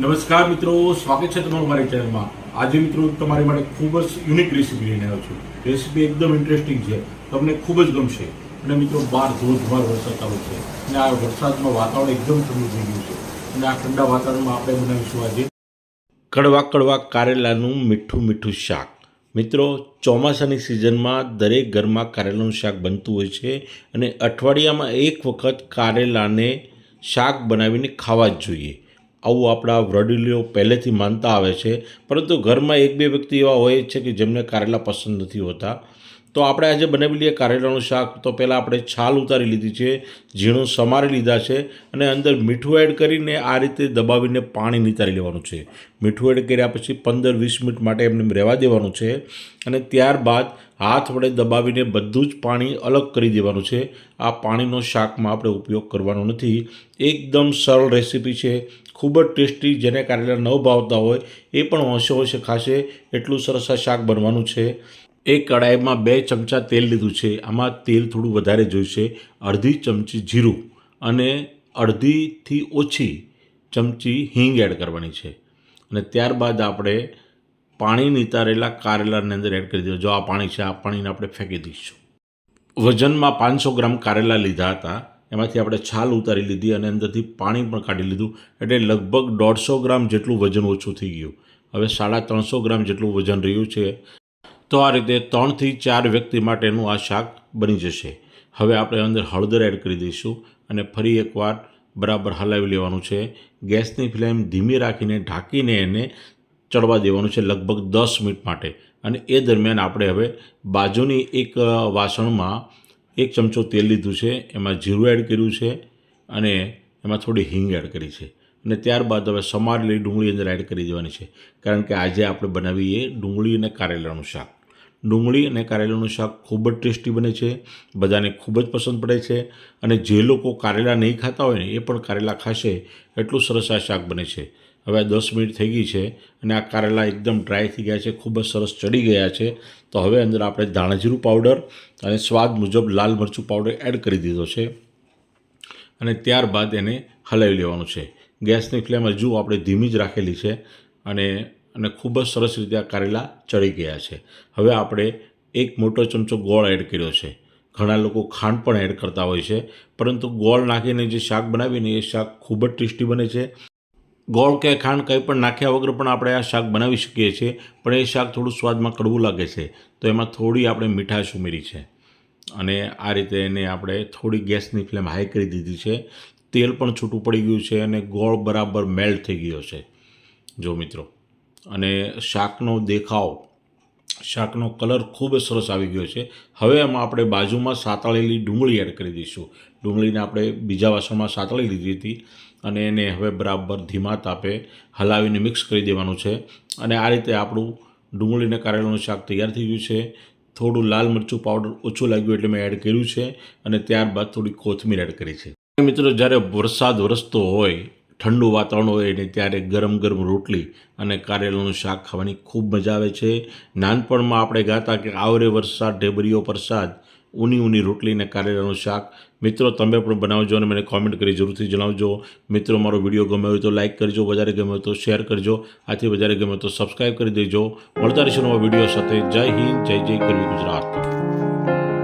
નમસ્કાર મિત્રો, સ્વાગત છે તમારું મારી ચેનલમાં આજે મિત્રો તમારી માટે ખૂબ જ યુનિક રેસીપી લઈને આવ્યો છું. રેસીપી એકદમ ઇન્ટરેસ્ટિંગ છે. તમને ખૂબ જ ગમશે. અને મિત્રો બહાર ધોધમાર વરસાદ ચાલુ છે. અને આ વરસાદમાં વાતાવરણ એકદમ ઠંડુ થઈ ગયું છે. અને આ ઠંડા વાતાવરણમાં આપણે બનાવીશું આજે કડવા કડવા કારેલાનું મીઠું મીઠું શાક. મિત્રો, ચોમાસાની સિઝનમાં દરેક ઘરમાં કારેલાનું શાક બનતું હોય છે. અને અઠવાડિયામાં એક વખત કારેલાને શાક બનાવીને ખાવા જ જોઈએ. આવું આપણા વડીલો પહેલેથી માનતા આવે છે, પરંતુ ઘરમાં એક બે વ્યક્તિ એવા હોય છે કે જેમને કારેલા પસંદ નથી હોતા. તો આપણે આજે બનાવી લઈએ કારેલાનું શાક. તો પહેલાં આપણે છાલ ઉતારી લીધી છે, ઝીણું સમારી લીધા છે અને અંદર મીઠું એડ કરીને આ રીતે દબાવીને પાણી નિતારી લેવાનું છે. મીઠું એડ કર્યા પછી પંદર વીસ મિનિટ માટે એમને રહેવા દેવાનું છે અને ત્યારબાદ હાથ વડે દબાવીને બધું જ પાણી અલગ કરી દેવાનું છે. આ પાણીનો શાકમાં આપણે ઉપયોગ કરવાનો નથી. એકદમ સરળ રેસીપી છે, ખૂબ જ ટેસ્ટી, જેને કારેલા ન ભાવતા હોય એ પણ હોંશે હોંશે ખાશે. એટલું સરસ આ શાક બનવાનું છે. એક કડાઈમાં બે ચમચા તેલ લીધું છે. આમાં તેલ થોડું વધારે જોઈશે. અડધી ચમચી જીરું અને અડધીથી ઓછી ચમચી હિંગ એડ કરવાની છે. અને ત્યારબાદ આપણે પાણી નીતારેલા કારેલાની અંદર એડ કરી દીધું. જો આ પાણી છે, આ પાણીને આપણે ફેંકી દઈશું. વજનમાં પાંચસો ગ્રામ કારેલા લીધા હતા. એમાંથી આપણે છાલ ઉતારી લીધી અને અંદરથી પાણી પણ કાઢી લીધું. એટલે લગભગ દોઢસો ગ્રામ જેટલું વજન ઓછું થઈ ગયું. હવે સાડા ત્રણસો ગ્રામ જેટલું વજન રહ્યું છે. તો આ રીતે ત્રણથી ચાર વ્યક્તિ માટેનું આ શાક બની જશે. હવે આપણે અંદર હળદર એડ કરી દઈશું અને ફરી એકવાર બરાબર હલાવી લેવાનું છે. ગેસની ફ્લેમ ધીમી રાખીને ઢાંકીને એને ચડવા દેવાનું છે લગભગ દસ મિનિટ માટે. અને એ દરમિયાન આપણે હવે બાજુની એક વાસણમાં એક ચમચો તેલ લીધું છે. એમાં જીરું એડ કર્યું છે અને એમાં થોડી હિંગ એડ કરી છે. અને ત્યારબાદ હવે સમારેલી ડુંગળી અંદર એડ કરી દેવાની છે. કારણ કે આજે આપણે બનાવીએ ડુંગળી અને કારેલાનું શાક. ડુંગળી અને કારેલાનું શાક ખૂબ જ ટેસ્ટી બને છે, બધાને ખૂબ જ પસંદ પડે છે અને જે લોકો કારેલા નહીં ખાતા હોય ને એ પણ કારેલા ખાશે એટલું સરસ આ શાક બને છે. હવે દસ મિનિટ થઈ ગઈ છે અને આ કારેલા એકદમ ડ્રાય થઈ ગયા છે, ખૂબ જ સરસ ચડી ગયા છે. તો હવે અંદર આપણે ધાણાજીરું પાવડર અને સ્વાદ મુજબ લાલ મરચું પાવડર એડ કરી દીધો છે અને ત્યારબાદ એને હલાવી લેવાનું છે. ગેસની ફ્લેમ હજુ આપણે ધીમી જ રાખેલી છે અને અને ખૂબ જ સરસ રીતે આ કારેલા ચડી ગયા છે. હવે આપણે એક મોટો ચમચો ગોળ એડ કર્યો છે. ઘણા લોકો ખાંડ પણ એડ કરતા હોય છે, પરંતુ ગોળ નાખીને જે શાક બનાવીને એ શાક ખૂબ જ ટેસ્ટી બને છે. ગોળ કે ખાંડ કંઈ પણ નાખ્યા વગર પણ આપણે આ શાક બનાવી શકીએ છીએ, પણ એ શાક થોડું સ્વાદમાં કડવું લાગે છે, તો એમાં થોડી આપણે મીઠાશ ઉમેરી છે. અને આ રીતે એને આપણે થોડી ગેસની ફ્લેમ હાઈ કરી દીધી છે. તેલ પણ છૂટું પડી ગયું છે અને ગોળ બરાબર મેલ્ટ થઈ ગયો છે. જો મિત્રો અને શાકનો દેખાવ, શાકનો કલર ખૂબ સરસ આવી ગયો છે. હવે એમાં આપણે બાજુમાં સાતળેલી ડુંગળી એડ કરી દઈશું. ડુંગળીને આપણે બીજા વાસણમાં સાતળી લીધી હતી અને એને હવે બરાબર ધીમા તાપે હલાવીને મિક્સ કરી દેવાનું છે. અને આ રીતે આપણું ડુંગળીને કારેલાનું શાક તૈયાર થઈ ગયું છે. થોડું લાલ મરચું પાવડર ઓછું લાગ્યું એટલે મેં એડ કર્યું છે અને ત્યારબાદ થોડી કોથમીર એડ કરી છે. મિત્રો, જ્યારે વરસાદ વરસતો હોય ઠંડુ વાતાવરણ હોય ને ત્યારે ગરમ ગરમ રોટલી અને કારેલાનું શાક ખાવાની ખૂબ મજા આવે છે. નાનપણમાં આપણે ગાતા કે આવરે વરસાદ, ઢેબરીઓ પ્રસાદ ઊની ઊની રોટલી અને કારેલાનું શાક. મિત્રો, તમે પણ બનાવજો અને મને કોમેન્ટ કરી જરૂરથી જણાવજો. મિત્રો, મારો વીડિયો ગમ્યો હોય તો લાઇક કરજો, વધારે ગમ્યો તો શેર કરજો. આથી વધારે ગમ્યો તો સબસ્ક્રાઈબ કરી દેજો. મળતા રહીશું નવા વીડિયો સાથે. જય હિન્દ, જય જય ગરવી ગુજરાત.